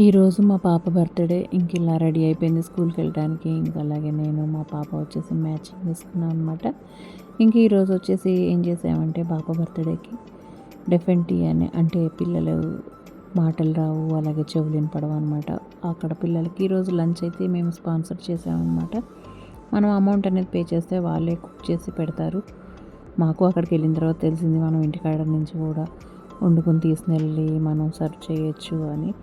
ఈరోజు మా పాప బర్త్డే ఇంక ఇలా రెడీ అయిపోయింది స్కూల్కి వెళ్ళడానికి. ఇంకా అలాగే నేను మా పాప వచ్చేసి మ్యాచింగ్ వేసుకున్నాం అనమాట ఇంక ఈరోజు వచ్చేసి ఏం చేసామంటే పాప బర్త్డేకి డెఫెంటీ అని అంటే పిల్లలు మాటలు రావు అలాగే చెవులు వినపడవు అనమాట అక్కడ పిల్లలకి ఈరోజు లంచ్ అయితే మేము స్పాన్సర్ చేసామన్నమాట. మనం అమౌంట్ అనేది పే చేస్తే వాళ్ళే కుక్ చేసి పెడతారు. మాకు అక్కడికి వెళ్ళిన తర్వాత తెలిసింది మనం ఇంటికాడ నుంచి కూడా వండుకొని తీసుకుని వెళ్ళి మనం సర్వ్ చేయొచ్చు అని.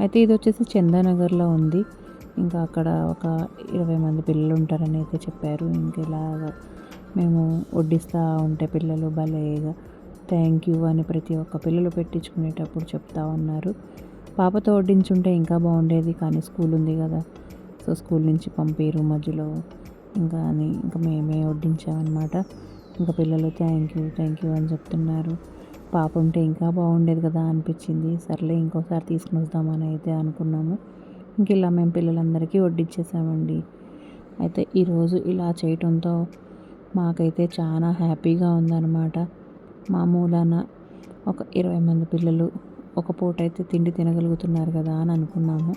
అయితే ఇది వచ్చేసి చందానగర్లో ఉంది. ఇంకా అక్కడ ఒక ఇరవై మంది పిల్లలు ఉంటారని అయితే చెప్పారు. ఇంక మేము వడ్డిస్తూ ఉంటే పిల్లలు భలేగా థ్యాంక్ యూ అని ప్రతి ఒక్క పిల్లలు పెట్టించుకునేటప్పుడు చెప్తా ఉన్నారు. పాపతో వడ్డించుంటే ఇంకా బాగుండేది కానీ స్కూల్ ఉంది కదా. సో స్కూల్ నుంచి పంపారు మధ్యలో. ఇంకా అని ఇంకా మేమే వడ్డించామన్నమాట. ఇంకా పిల్లలు థ్యాంక్ యూ థ్యాంక్ యూ అని చెప్తున్నారు. పాప ఉంటే ఇంకా బాగుండేది కదా అనిపించింది. సర్లే ఇంకోసారి తీసుకుని వద్దామని అయితే అనుకున్నాము. ఇంక ఇలా మేము పిల్లలందరికీ వడ్డించేసామండి అయితే ఈరోజు ఇలా చేయటంతో మాకైతే చాలా హ్యాపీగా ఉందన్నమాట. మా మూలాన ఒక ఇరవై మంది పిల్లలు ఒక పూట అయితే తిండి తినగలుగుతున్నారు కదా అని అనుకున్నాము.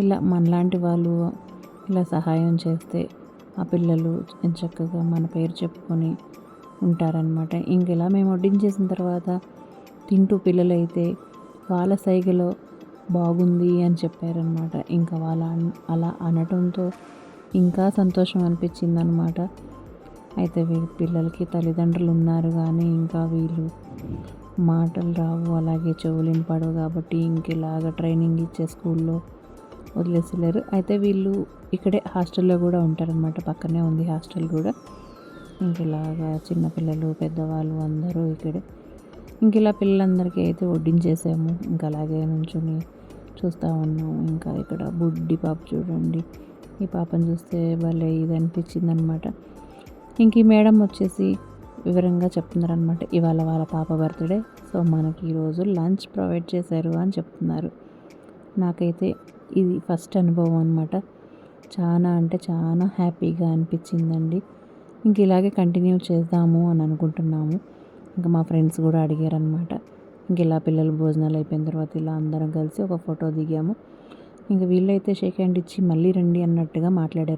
ఇలా మనలాంటి వాళ్ళు ఇలా సహాయం చేస్తే ఆ పిల్లలు చక్కగా మన పేరు చెప్పుకొని ఉంటారనమాట ఇంకెలా మేము వడ్డించేసిన తర్వాత తింటూ పిల్లలైతే వాళ్ళ సైగలో బాగుంది అని చెప్పారనమాట ఇంకా వాళ్ళ అలా అనటంతో ఇంకా సంతోషం అనిపించింది అనమాట అయితే వీళ్ళ పిల్లలకి తల్లిదండ్రులు ఉన్నారు కానీ ఇంకా వీళ్ళు మాటలు రావు. అలాగే చెవులేని పడవు కాబట్టి ఇంకెలాగ ట్రైనింగ్ ఇచ్చే స్కూల్లో వదిలేసలేరు అయితే వీళ్ళు ఇక్కడే హాస్టల్లో కూడా ఉంటారనమాట పక్కనే ఉంది హాస్టల్ కూడా. ఇంకలాగా చిన్నపిల్లలు పెద్దవాళ్ళు అందరూ ఇక్కడే. ఇంక ఇలా పిల్లలందరికీ అయితే వడ్డించేసాము. ఇంకా అలాగే నుంచుని చూస్తూ ఉన్నాము. ఇంకా ఇక్కడ బుడ్డి పాప చూడండి. ఈ పాపను చూస్తే భలే ఇది అనిపించింది అనమాట ఇంక ఈ మేడం వచ్చేసి వివరంగా చెప్తున్నారనమాట. ఇవాళ వాళ్ళ పాప బర్త్డే. సో మనకి ఈరోజు లంచ్ ప్రొవైడ్ చేశారు అని చెప్తున్నారు. నాకైతే ఇది ఫస్ట్ అనుభవం అనమాట. చాలా అంటే చాలా హ్యాపీగా అనిపించిందండి. ఇంక ఇలాగే కంటిన్యూ చేద్దాము అని అనుకుంటున్నాము. ఇంకా మా ఫ్రెండ్స్ కూడా అడిగారనమాట ఇంక ఇలా పిల్లలు భోజనాలు అయిపోయిన తర్వాత ఇలా అందరం కలిసి ఒక ఫోటో దిగాము. ఇంక వీళ్ళైతే షేక్ హ్యాండ్ ఇచ్చి మళ్ళీ రండి అన్నట్టుగా మాట్లాడారు.